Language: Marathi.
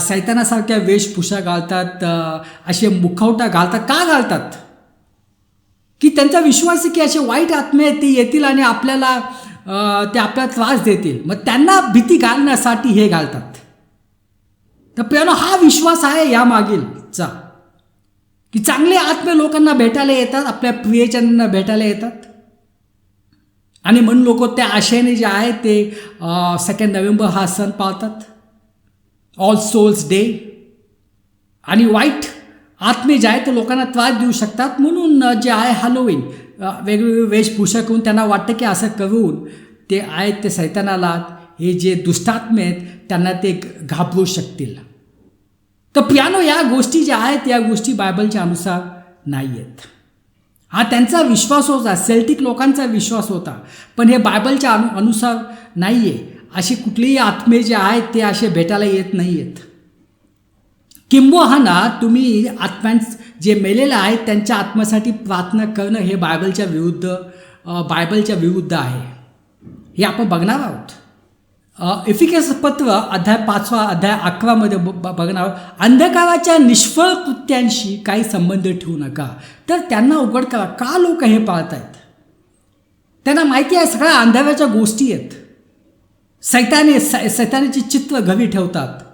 सैतानासारख्या वेशभूषा घालतात असे मुखवटा घालतात. का घालतात? की त्यांचा विश्वास आहे की असे वाईट आत्मे आहेत ते येतील आणि आपल्याला ते आपल्याला त्रास देतील. मग त्यांना भीती घालण्यासाठी हे घालतात. तर प्रियानो हा विश्वास आहे या मागीलचा. की चांगले आत्मे लोकांना भेटायला येतात आपल्या प्रियजनांना भेटायला येतात. आणि म्हणून लोक त्या आशेने जे आहे ते सेकंड नोव्हेंबर हा सण पाळतात. ऑल सोल्स डे आणि वाईट आत्मे जे आहे ते लोकांना त्रास देऊ शकतात. म्हणून जे आहे हॅलोविन वेगवेगळे वेशभूषा करून त्यांना वाटतं की असं करून ते आहेत ते सैतानाला हे जे दुष्टात्मे आहेत त्यांना ते घ- घाबरू शकतील. तर पियानो या गोष्टी ज्या आहेत या गोष्टी बायबलच्या अनुसार नाही आहेत. हा त्यांचा विश्वास होता. सेल्टिक लोकांचा विश्वास होता. पण हे बायबलच्या अनु अनुसार नाही आहे असे कुठलेही आत्मे जे आहेत ते असे भेटायला येत नाही आहेत किंबहुना तुम्ही आत्म्यां जे मेलेले आहेत त्यांच्या आत्म्यासाठी प्रार्थना करणं हे बायबलच्या विरुद्ध बायबलच्या विरुद्ध आहे. हे आपण बघणार आहोत. इफिकेस पत्र अध्याय पाचवा अध्याय अकरामध्ये ब- ब- बघणार आहोत. अंधकाराच्या निष्फळ कृत्यांशी काही संबंध ठेवू नका. तर त्यांना उघड करा. का लोक हे पाळतायत? त्यांना माहिती आहे सगळ्या अंधाराच्या गोष्टी आहेत. सैताने सै सैतानाची चित्त घवी ठेवतात.